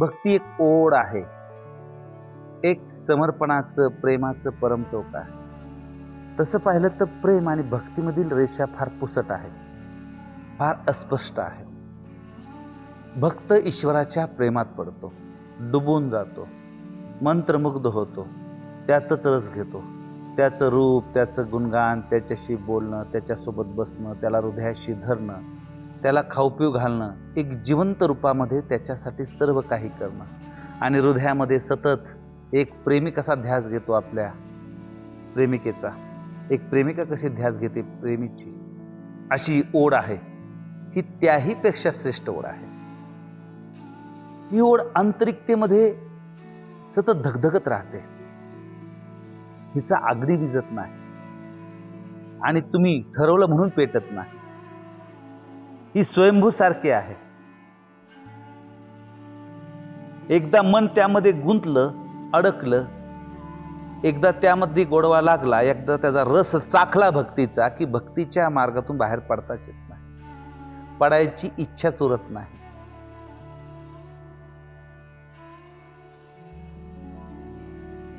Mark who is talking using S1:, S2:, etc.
S1: भक्ती एक ओढ आहे. एक समर्पणाचं प्रेमाचं परमटोक आहे. तसं पाहिलं तर प्रेम आणि भक्तीमधील रेषा फार पुसट आहे. फार अस्पष्ट आहे. भक्त ईश्वराच्या प्रेमात पडतो. डुबून जातो. मंत्रमुग्ध होतो. त्यातच रस घेतो. त्याचं रूप त्याचं गुणगान त्याच्याशी बोलणं त्याच्यासोबत बसणं त्याला हृदयाशी धरणं त्याला खाऊपिऊ घालणं एक जिवंत रूपामध्ये त्याच्यासाठी सर्व काही करणं. आणि हृदयामध्ये सतत एक प्रेमी कसा ध्यास घेतो आपल्या प्रेमिकेचा? एक प्रेमिका कशी ध्यास घेते प्रेमीची? अशी ओढ आहे. ही त्याही पेक्षा श्रेष्ठ ओढ आहे. ही ओढ आंतरिकतेमध्ये सतत धगधगत राहते. हिचा आगरी विजत नाही. आणि तुम्ही ठरवलं म्हणून पेटत नाही. ही स्वयंभू सारखी आहे. एकदा मन त्यामध्ये गुंतलं अडकलं एकदा त्यामध्ये गोडवा लागला एकदा त्याचा रस चाखला भक्तीचा की भक्तीच्या मार्गातून बाहेर पडताच येत नाही. पडायची इच्छाच उरत नाही.